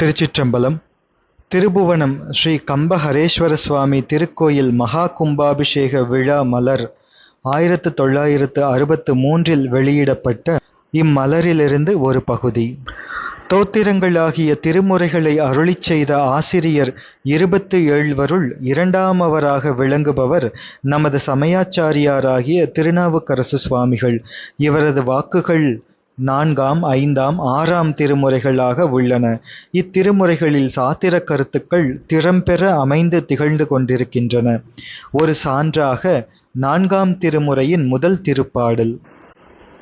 திருச்சிற்றம்பலம் திருபுவனம் ஸ்ரீ கம்பஹரேஸ்வர சுவாமி திருக்கோயில் மகா கும்பாபிஷேக விழா மலர் ஆயிரத்து தொள்ளாயிரத்து அறுபத்து மூன்றில் வெளியிடப்பட்ட இம்மலரிலிருந்து ஒரு பகுதி. தோத்திரங்களாகிய திருமுறைகளை அருளிச் செய்த ஆசிரியர் இருபத்து ஏழ்வருள் இரண்டாமவராக விளங்குபவர் நமது சமயாச்சாரியாராகிய திருநாவுக்கரசு சுவாமிகள். இவரது வாக்குகள் நான்காம் ஐந்தாம் ஆறாம் திருமுறைகளாக உள்ளன. இத்திருமுறைகளில் சாத்திர கருத்துக்கள் திறம்பெற அமைந்து திகழ்ந்து கொண்டிருக்கின்றன. ஒரு சான்றாக நான்காம் திருமுறையின் முதல் திருப்பாடல்.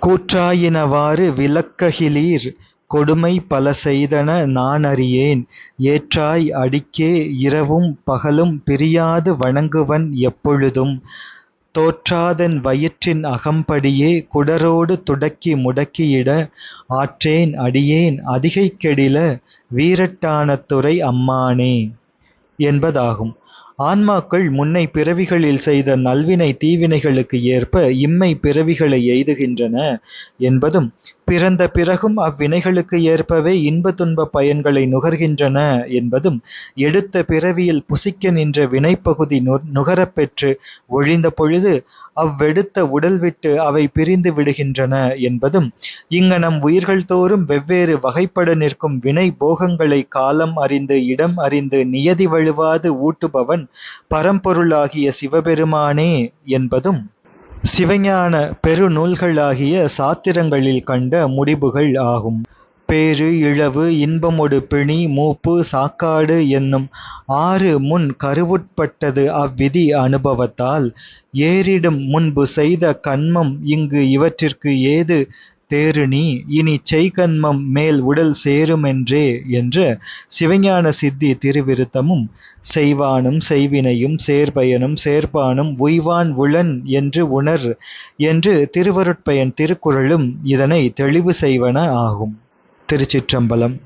கூற்றாயினவாறு விளக்ககிலீர் கொடுமை பல செய்தன நானறியேன். ஏற்றாய் அடிக்கே இரவும் பகலும் பிரியாது வணங்குவன் எப்பொழுதும். தோற்றாதென் வயிற்றின் அகம்படியே குடரோடு துடக்கி முடக்கியிட ஆற்றேன் அடியேன் அதிகை கெடில வீரட்டானத்துறை அம்மானே என்பதாகும். ஆன்மாக்கள் முன்னை பிறவிகளில் செய்த நல்வினை தீவினைகளுக்கு ஏற்ப இம்மை பிறவிகளை எய்துகின்றன என்பதும் பிறந்த பிறகும் அவ்வினைகளுக்கு ஏற்பவே இன்ப துன்ப பயன்களை நுகர்கின்றன என்பதும் எடுத்த பிறவியில் புசிக்க நின்ற வினைப்பகுதி நு நுகரப்பெற்று ஒழிந்த பொழுது அவ்வெடுத்த உடல் விட்டு அவை பிரிந்து விடுகின்றன என்பதும் இங்கனம் உயிர்கள் தோறும் வெவ்வேறு வகைப்பட நிற்கும் வினை போகங்களை காலம் அறிந்து இடம் அறிந்து நியதி வழுவாது ஊட்டுபவன் பரம்பொருளாகிய சிவபெருமானே என்பதும் சிவஞான பெருநூல்களாகிய சாத்திரங்களில் கண்ட முடிவுகள் ஆகும். பேறு இழவு இன்பமொடு பிணி மூப்பு சாக்காடு என்னும் ஆறு முன் கருவுட்பட்டது அவ்விதி அனுபவத்தால் ஏறிடும் முன்பு செய்த கன்மம் இங்கு இவற்றிற்கு ஏது தேருணி இனி செய்கன்மம் மேல் உடல் சேருமென்றே என்று சிவஞான சித்தி திருவிருத்தமும் செய்வானும் செய்வினையும் சேர்பயனும் சேர்ப்பானும் உய்வான் உளன் என்று உணர் என்று திருவருட்பயன் திருக்குறளும் இதனை தெளிவு செய்வன ஆகும். திருச்சிற்றம்பலம்